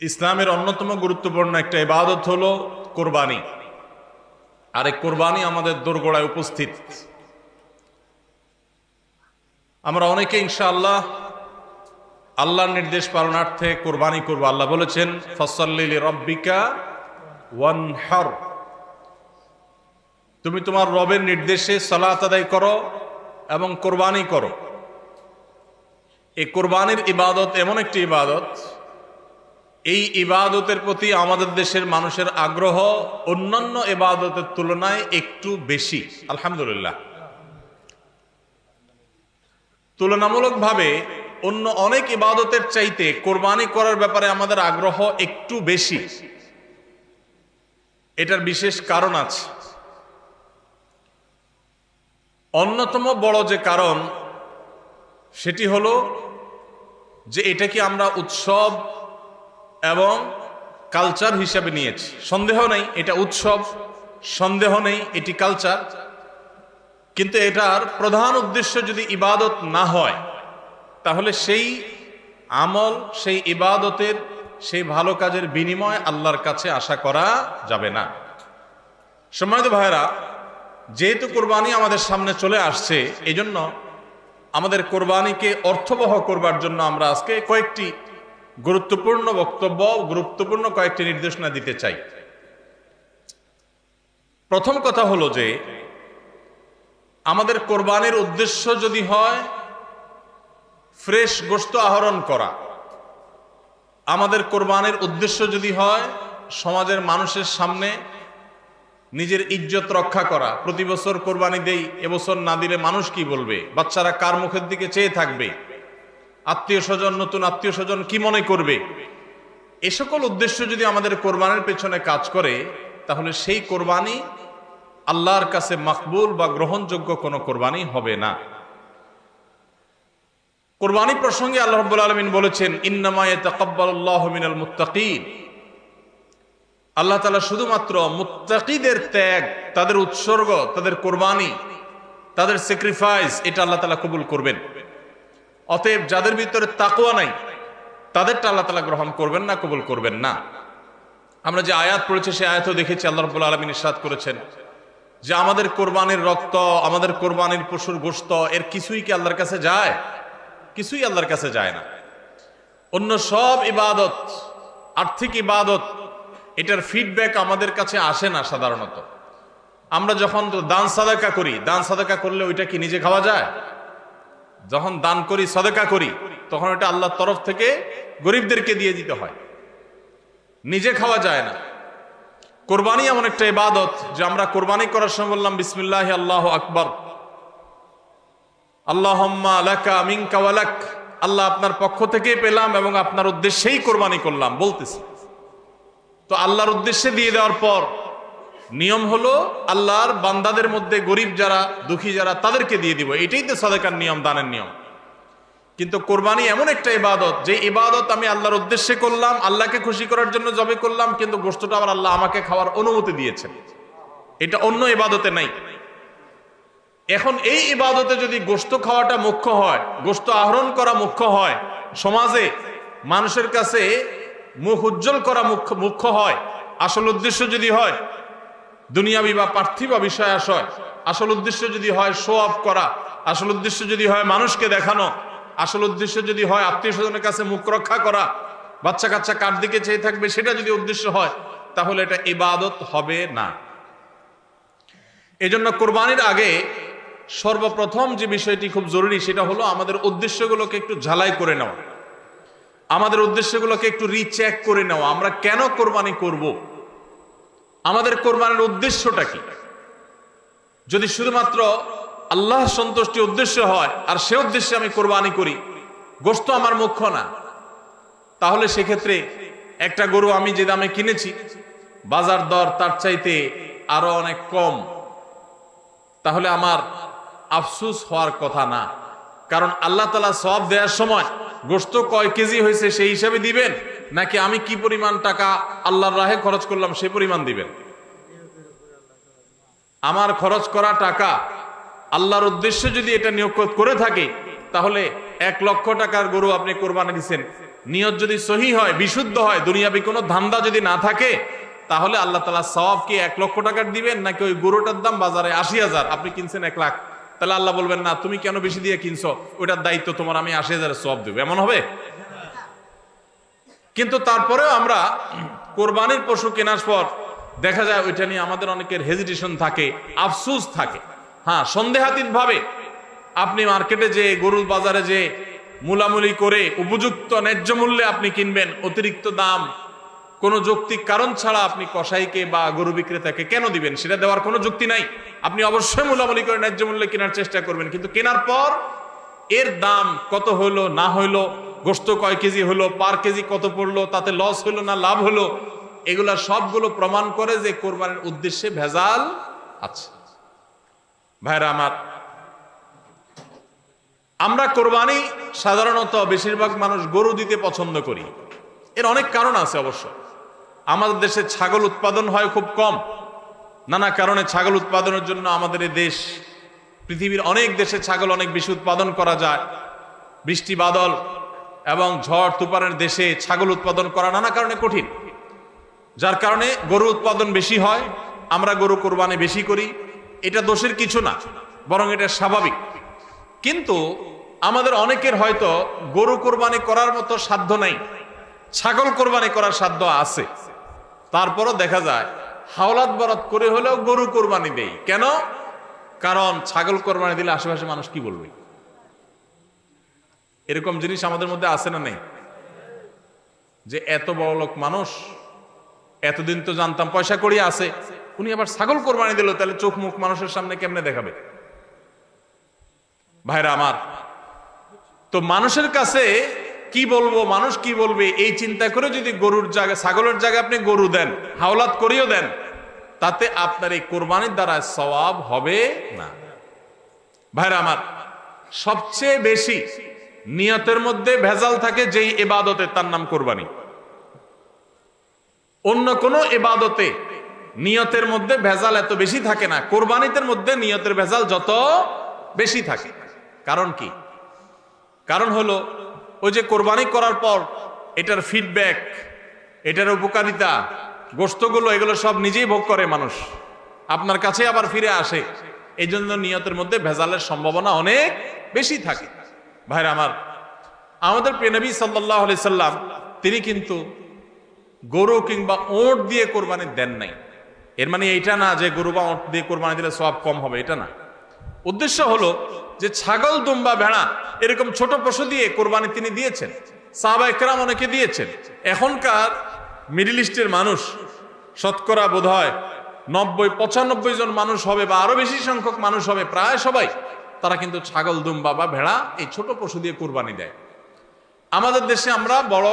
ইসলামের অন্যতম গুরুত্বপূর্ণ একটা ইবাদত হলো কোরবানি। আর এই কোরবানি আমাদের দোরগোড়ায় উপস্থিত। আমরা অনেকে ইনশাআল্লাহ আল্লাহর নির্দেশ পালনার্থে কোরবানি করব। আল্লাহ বলেছেন ফসল্লিলি রব্বিকা ওয়ানহার। তুমি তোমার রবের নির্দেশে সালাত আদায় করো এবং কোরবানি করো। এই কোরবানির ইবাদত এমন একটি ইবাদত এই ইবাদতের প্রতি আমাদের দেশের মানুষের আগ্রহ অন্যান্য ইবাদতের তুলনায় একটু বেশি। আলহামদুলিল্লাহ। তুলনামূলকভাবে অন্য অনেক ইবাদতের চাইতে কোরবানি করার ব্যাপারে আমাদের আগ্রহ একটু বেশি। এটার বিশেষ কারণ আছে। অন্যতম বড় যে কারণ, সেটি হলো যে এটাকে আমরা উৎসব এবং কালচার হিসাবে নিয়েছি। সন্দেহ নেই, এটা উৎসব, সন্দেহ নেই, এটি কালচার কিন্তু এটার প্রধান উদ্দেশ্য যদি ইবাদত না হয়, তাহলে সেই আমল, সেই ইবাদতের, সেই ভালো কাজের বিনিময় আল্লাহর কাছে আশা করা যাবে না। সময় ভাইরা যেহেতু কোরবানি আমাদের সামনে চলে আসছে, এজন্য আমাদের কোরবানিকে অর্থবহ করবার জন্য আমরা আজকে কয়েকটি গুরুত্বপূর্ণ বক্তব্য, গুরুত্বপূর্ণ কয়েকটি নির্দেশনা দিতে চাই। প্রথম কথা হলো যে, আমাদের কোরবানির উদ্দেশ্য যদি হয়, ফ্রেশ গোস্ত আহরণ করা। আমাদের কোরবানির উদ্দেশ্য যদি হয়, সমাজের মানুষের সামনে নিজের ইজ্জত রক্ষা করা। প্রতি বছর কোরবানি দেই, এবছর না দিলে মানুষ কি বলবে? বাচ্চারা কার মুখের দিকে চেয়ে থাকবে? আত্মীয় স্বজন, নতুন আত্মীয় স্বজন কি মনে করবে? এ সকল উদ্দেশ্য যদি আমাদের কোরবানির পেছনে কাজ করে, তাহলে সেই কোরবানি আল্লাহর কাছে মাকবুল বা গ্রহণযোগ্য কোনো কোরবানি হবে না। কোরবানি প্রসঙ্গে আল্লাহ রব্বুল আলমিন বলেছেন ইন্নামায় তাকাব্বাল্লাহ মিনাল মুত্তাকিন। আল্লাহ তালা শুধুমাত্র মুত্তাকিদের ত্যাগ, তাদের উৎসর্গ, তাদের কোরবানি, তাদের স্যাক্রিফাইস এটা আল্লাহ তালা কবুল করবেন। অতএব যাদের ভিতরে তাকুয়া নাই, তাদেরটা আল্লাহ তালা গ্রহণ করবেন না, কবুল করবেন না। আমরা যে আয়াত পড়েছি সে আয়াতও দেখেছি, আল্লাহ রব্বুল আলমিন ইসাদ করেছেন যে আমাদের কোরবানির রক্ত, আমাদের কোরবানির পশুর গোস্ত এর কিছুই কি আল্লাহর কাছে যায়? কিছুই আল্লাহর কাছে যায় না। অন্য সব ইবাদত, আর্থিক ইবাদত, এটার ফিডব্যাক আমাদের কাছে আসে না সাধারণত। আমরা যখন দান সাদাকা করি, দান সাদাকা করলে ওইটা কি নিজে খাওয়া যায়? যখন দান করি, সদকা করি, তখন এটা আল্লাহর তরফ থেকে গরিবদেরকে দিয়ে দিতে হয়। নিজে খাওয়া যায় না। কোরবানি এমন একটা ইবাদত যে আমরা কোরবানি করার সময় বললাম, বিসমিল্লাহ, আল্লাহ আকবর। আল্লাহ মিঙ্কাওয়ালাক আল্লাহ আপনার পক্ষ থেকেই পেলাম এবং আপনার উদ্দেশ্যেই কোরবানি করলাম, বলতেছি। তো আল্লাহর উদ্দেশ্যে দিয়ে দেওয়ার পর নিয়ম হলো আল্লাহর বান্দাদের মধ্যে গরিব যারা, দুঃখী যারা, তাদেরকে দিয়ে দিব। এটাই তো সদেকার নিয়ম, দানের নিয়ম। কিন্তু কোরবানি এমন একটা ইবাদত, যে ইবাদত আমি আল্লাহর উদ্দেশ্যে করলাম, আল্লাহকে খুশি করার জন্য জবে করলাম, কিন্তু গোষ্ঠটা আবার আল্লাহ আমাকে খাওয়ার অনুমতি দিয়েছেন। এটা অন্য ইবাদতে নাই। এখন এই ইবাদতে যদি গোস্ত খাওয়াটা মুখ্য হয় গোস্ত আহরণ করা মুখ্য হয়, সমাজে মানুষের কাছে মুখ উজ্জ্বল করা মুখ্য মুখ্য হয়, আসল উদ্দেশ্য যদি হয় দুনিয়াবি বা পার্থিব বিষয় আশয়। আসল উদ্দেশ্য যদি হয় শো অফ করা, আসল উদ্দেশ্য যদি হয় মানুষকে দেখানো, আসল উদ্দেশ্য যদি হয় আত্মীয় স্বজনের কাছে মুখ রক্ষা করা, বাচ্চা কাচ্চা কার দিকে চেয়ে থাকবে সেটা যদি উদ্দেশ্য হয়, তাহলে এটা ইবাদত হবে না। এজন্য কোরবানির আগে সর্বপ্রথম যে বিষয়টি খুব জরুরি সেটা হলো আমাদের উদ্দেশ্যগুলোকে একটু ঝালাই করে নেওয়া। আমাদের উদ্দেশ্যগুলোকে একটু রিচেক করে নেওয়া। আমরা কেন কোরবানি করব? আমাদের কোরবানির উদ্দেশ্যটা কি? যদি শুধুমাত্র আল্লাহ সন্তুষ্টি উদ্দেশ্য হয়, আর সে উদ্দেশ্যে আমি কোরবানি করি গোস্ত আমার মুখ্য না। তাহলে সেক্ষেত্রে একটা গরু আমি যে দামে কিনেছি, বাজার দর তার চাইতে আরও অনেক কম। তাহলে আমার আফসুস হওয়ার কথা না। কারণ আল্লাহ তালা সব দেওয়ার সময় গোস্ত কয় কেজি হয়েছে সেই হিসাবে দিবেন। নাকি আমি কি পরিমাণ টাকা আল্লাহর রাহে খরচ করলাম সে পরিমাণ দিবেন? আমার খরচ করা টাকা আল্লাহর উদ্দেশ্যে যদি এটা নিয়োগ করে থাকে, তাহলে এক লক্ষ টাকার গরু আপনি কোরবানি দিচ্ছেন নিয়ত যদি সহি হয়, বিশুদ্ধ হয়, দুনিয়াবি কোনো ধান্দা যদি না থাকে, তাহলে আল্লাহ তালা সব কি এক লক্ষ টাকার দিবেন, নাকি ওই গরুটার দাম বাজারে আশি হাজার, আপনি কিনছেন এক লাখ? তাহলে আল্লাহ বলবেন, না, তুমি কেন বেশি দিয়ে কিনছো? ওইটার দায়িত্ব তোমার, আমি আশি হাজারের সব দেবো। এমন হবে? কিন্তু তারপরেও আমরা কোরবানির পশু কেনার পর দেখা যায় ওইটা নিয়ে আমাদের অনেকের হেজিটেশন থাকে, আফসুস থাকে। হ্যাঁ সন্দেহাতীত ভাবে আপনি মার্কেটে যে, গরুর বাজারে যে মূলামুলি করে উপযুক্ত ন্যায্য মূল্যে আপনি কিনবেন, অতিরিক্ত দাম, কোনো যৌক্তিক কারণ ছাড়া আপনি কসাইকে বা গরু বিক্রেতাকে কেন দিবেন? সেটা দেওয়ার কোনো যুক্তি নাই। আপনি অবশ্যই মূলামুলি করে ন্যায্য মূল্যে কেনার চেষ্টা করবেন। কিন্তু কেনার পর এর দাম কত হইল, না হইল গোস্ত কয় কেজি হলো, পার কেজি কত পড়ল, তাতে লস হইল না লাভ হলো, এগুলা সবগুলো প্রমাণ করে যে কোরবানির উদ্দেশ্যে ভেজাল আছে। ভাইরা আমার, আমরা কোরবানি সাধারণত বেশিরভাগ মানুষ গরু দিতে পছন্দ করি। এর অনেক কারণ আছে অবশ্য। আমাদের দেশে ছাগল উৎপাদন হয় খুব কম। নানা কারণে ছাগল উৎপাদনের জন্য আমাদের এই দেশ, পৃথিবীর অনেক দেশে ছাগল অনেক বেশি উৎপাদন করা যায়। বৃষ্টি বাদল এবং ঝড় তুফানের দেশে ছাগল উৎপাদন করা নানা কারণে কঠিন। যার কারণে গরু উৎপাদন বেশি হয়, আমরা গরু কোরবানি বেশি করি। এটা দোষের কিছু না, বরং এটা স্বাভাবিক। কিন্তু আমাদের অনেকের হয়তো গরু কোরবানি করার মতো সাধ্য নাই, ছাগল কোরবানি করার সাধ্য আছে। তারপরও দেখা যায়, হাওলাত বরাত করে হলেও গরু কোরবানি দেই। কেন? কারণ ছাগল কোরবানি দিলে আশেপাশে মানুষ কি বলবে? এরকম জিনিস আমাদের মধ্যে আছে না নেই? যে এত বড় লোক মানুষ, এতদিন তো জানতাম পয়সা করিয়া আছে, উনি আবার ছাগল কোরবানি দিল, তাহলে চোখ মুখ মানুষের সামনে কেমনে দেখাবে? ভাইরা আমার, তো মানুষের কাছে কি বলব, মানুষ কি বলবে, এই চিন্তা করে যদি গরুর জায়গা ছাগলের জায়গায় আপনি গরু দেন, হাওলাত করিও দেন, তাতে আপনার এই কোরবানির দ্বারা সওয়াব হবে না। ভাইরা আমার, সবচেয়ে বেশি নিয়তের মধ্যে ভেজাল থাকে যেই এবাদতে তার নাম কোরবানি। অন্য কোন এবাদতে নিয়তের মধ্যে ভেজাল এত বেশি থাকে না। কোরবানিতের মধ্যে নিয়তের ভেজাল যত বেশি থাকে। কারণ কি? কারণ হলো, ওই যে কোরবানি করার পর এটার ফিডব্যাক এটার উপকারিতা গোস্তগুলো এগুলো সব নিজেই ভোগ করে মানুষ। আপনার কাছে আবার ফিরে আসে। এই জন্য নিয়তের মধ্যে ভেজালের সম্ভাবনা অনেক বেশি থাকে। ভাইরা আমার, আমাদের প্রেনবী সাল্লাহ সাল্লাম, তিনি কিন্তু গরু কিংবা ওট দিয়ে কোরবানি দেন নাই। এর মানে এইটা না যে গরু বা ওট দিয়ে কোরবানি দিলে সব কম হবে, এটা না। উদ্দেশ্য হলো যে ছাগল, দুম্বা, ভেড়া এরকম ছোট পশু দিয়ে কোরবানি তিনি দিয়েছেন, সাহাবা একরাম অনেকে দিয়েছেন। এখনকার মিডিল ইস্টের মানুষ, শতকরা বোধ হয় নব্বই, পঁচানব্বই জন মানুষ হবে বা আরও বেশি সংখ্যক মানুষ হবে, প্রায় সবাই তারা কিন্তু ছাগল, দুম্বা বা ভেড়া এই ছোট পশু দিয়ে কোরবানি দেয়। আমাদের দেশে আমরা বড়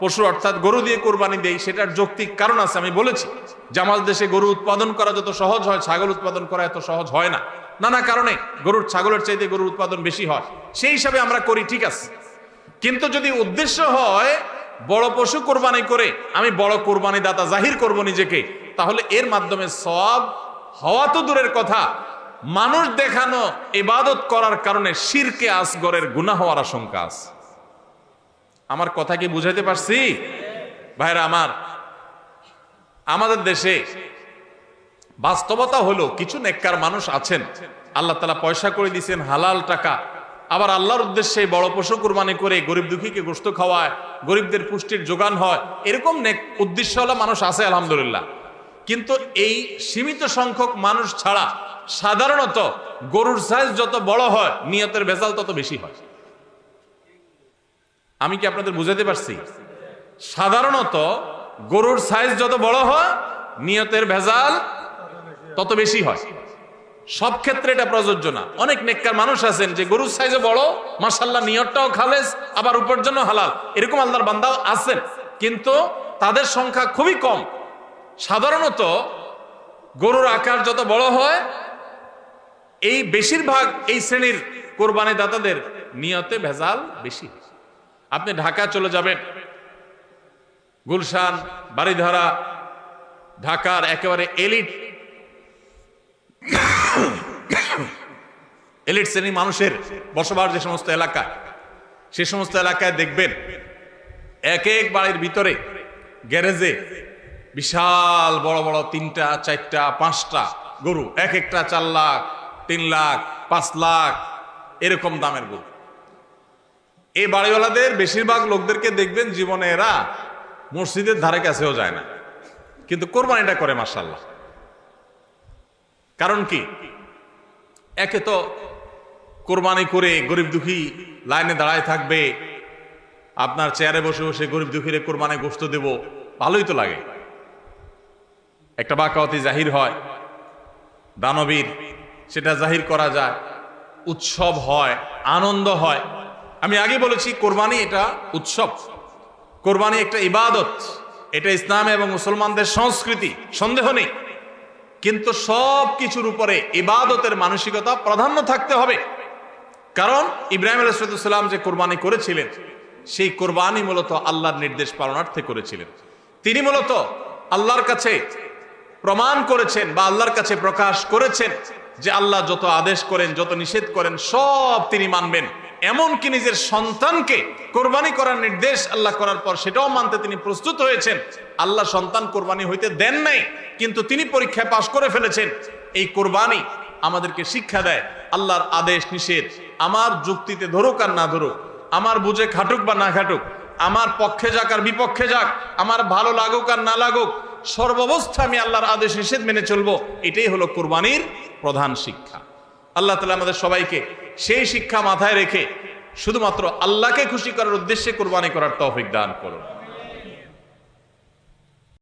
পশু অর্থাৎ গরু দিয়ে কোরবানি দেই, সেটার যৌক্তিক কারণ আছে, আমি বলেছি। যে আমাদের দেশে গরু উৎপাদন করা যত সহজ হয়, ছাগল উৎপাদন করা এত সহজ হয় না। নানা কারণে গরুর, ছাগলের চাইতে গরুর উৎপাদন বেশি হয়। সেই হিসাবে আমরা করি, ঠিক আছে। কিন্তু যদি উদ্দেশ্য হয় বড় পশু কোরবানি করে, আমি বড় কোরবানি দাতা জাহির করব নিজেকে, তাহলে এর মাধ্যমে সব হওয়া তো দূরের কথা মানুষ দেখানো, ইবাদত করার কারণে শিরকে, আসগরের গুণা হওয়ার আশঙ্কা আছে। আমার কথা কি বুঝাইতে পারছি? ভাইরা আমার, আমাদের দেশে বাস্তবতা হলো কিছু নেককার মানুষ আছেন, আল্লাহ তালা পয়সা করে দিয়েছেন, হালাল টাকা। আবার আল্লাহর উদ্দেশ্যে বড় পশু কুরবানি করে গরিব দুঃখীকে গোস্ত খাওয়ায়, গরিবদের পুষ্টির যোগান হয়, এরকম নেক উদ্দেশ্য হলো মানুষ আছে, আলহামদুলিল্লাহ। কিন্তু এই সীমিত সংখ্যক মানুষ ছাড়া সাধারণত গরুর সাইজ যত বড় হয়, নিয়তের ভেজাল তত বেশি হয়। আমি কি আপনাদের বুঝাতে পারছি? সাধারণত গরুর সাইজ যত বড় হয়, নিয়তের ভেজাল তত বেশি হয়। সব ক্ষেত্রে এটা প্রযোজ্য না। অনেক নেককার মানুষ আছেন যে গরুর সাইজে বড় মার্শাল্লাহ নিয়তটাও খালেজ, আবার উপার্জন হালাল। এরকম আল্লাহর বান্দাও আছেন। কিন্তু তাদের সংখ্যা খুবই কম। সাধারণত গরুর আকার যত বড় হয় এই বেশিরভাগ এই শ্রেণির কোরবানি দাতাদের নিয়তে ভেজাল বেশি। আপনি ঢাকা চলে যাবেন। গুলশান বাড়িধারা ঢাকার একেবারে এলিট এলিট শ্রেণি মানুষের বসবাস যে সমস্ত এলাকায় সে সমস্ত এলাকায় দেখবেন এক এক বাড়ির ভিতরে গ্যারেজে বিশাল বড় বড় তিনটা, চারটা, পাঁচটা গরু, এক একটা চার লাখ তিন লাখ, পাঁচ লাখ, এরকম দামের গরু এই বাড়িওয়ালাদের বেশিরভাগ লোকদেরকে দেখবেন জীবনে এরা মসজিদের ধারে কাছেও যায় না। কিন্তু কোরবানিটা করে মার্শাল্লাহ কারণ কি? একে তো কোরবানি করে গরিব দুঃখী লাইনে দাঁড়ায় থাকবে, আপনার চেয়ারে বসে বসে গরিব দুঃখীরে কোরবানি গোস্ত দেব, ভালোই তো লাগে। একটা বাকাওয়াতি জাহির হয়, দানবীর সেটা জাহির করা যায়, উৎসব হয়, আনন্দ হয়। আমি আগে বলেছি, কোরবানি এটা উৎসব। কোরবানি একটা ইবাদত। এটা ইসলাম এবং মুসলমানদের সংস্কৃতি, সন্দেহ নেই। কিন্তু সব কিছুর উপরে ইবাদতের মানসিকতা প্রাধান্য থাকতে হবে। কারণ ইব্রাহিম আলাইসালাম যে কোরবানি করেছিলেন, সেই কোরবানি মূলত আল্লাহর নির্দেশ পালনার্থে করেছিলেন। তিনি মূলত আল্লাহর কাছে প্রমাণ করেছেন বা আল্লাহর কাছে প্রকাশ করেছেন যে আল্লাহ যত আদেশ করেন, যত নিষেধ করেন, সব তিনি মানবেন। এমনকি নিজের সন্তানকে কোরবানি করার নির্দেশ আল্লাহ করার পর সেটাও মানতে তিনি প্রস্তুত হয়েছেন। আল্লাহ সন্তান কোরবানি হইতে দেন নাই, কিন্তু তিনি পরীক্ষায় পাশ করে ফেলেছেন। এই কোরবানি আমাদেরকে শিক্ষা দেয়, আল্লাহর আদেশ নিষেধ, আমার যুক্তিতে ধরুক আর না ধরুক, আমার বুঝে খাটুক বা না খাটুক, আমার পক্ষে যাক আর বিপক্ষে যাক, আমার ভালো লাগুক আর না লাগুক সর্বাবস্থা আমি আল্লাহর আদেশ নিষেধ মেনে চলবো, এটাই হলো কোরবানির প্রধান শিক্ষা। আল্লাহ তালা আমাদের সবাইকে সেই শিক্ষা মাথায় রেখে শুধুমাত্র আল্লাহকে খুশি করার উদ্দেশ্যে কোরবানি করার তৌফিক দান করুন।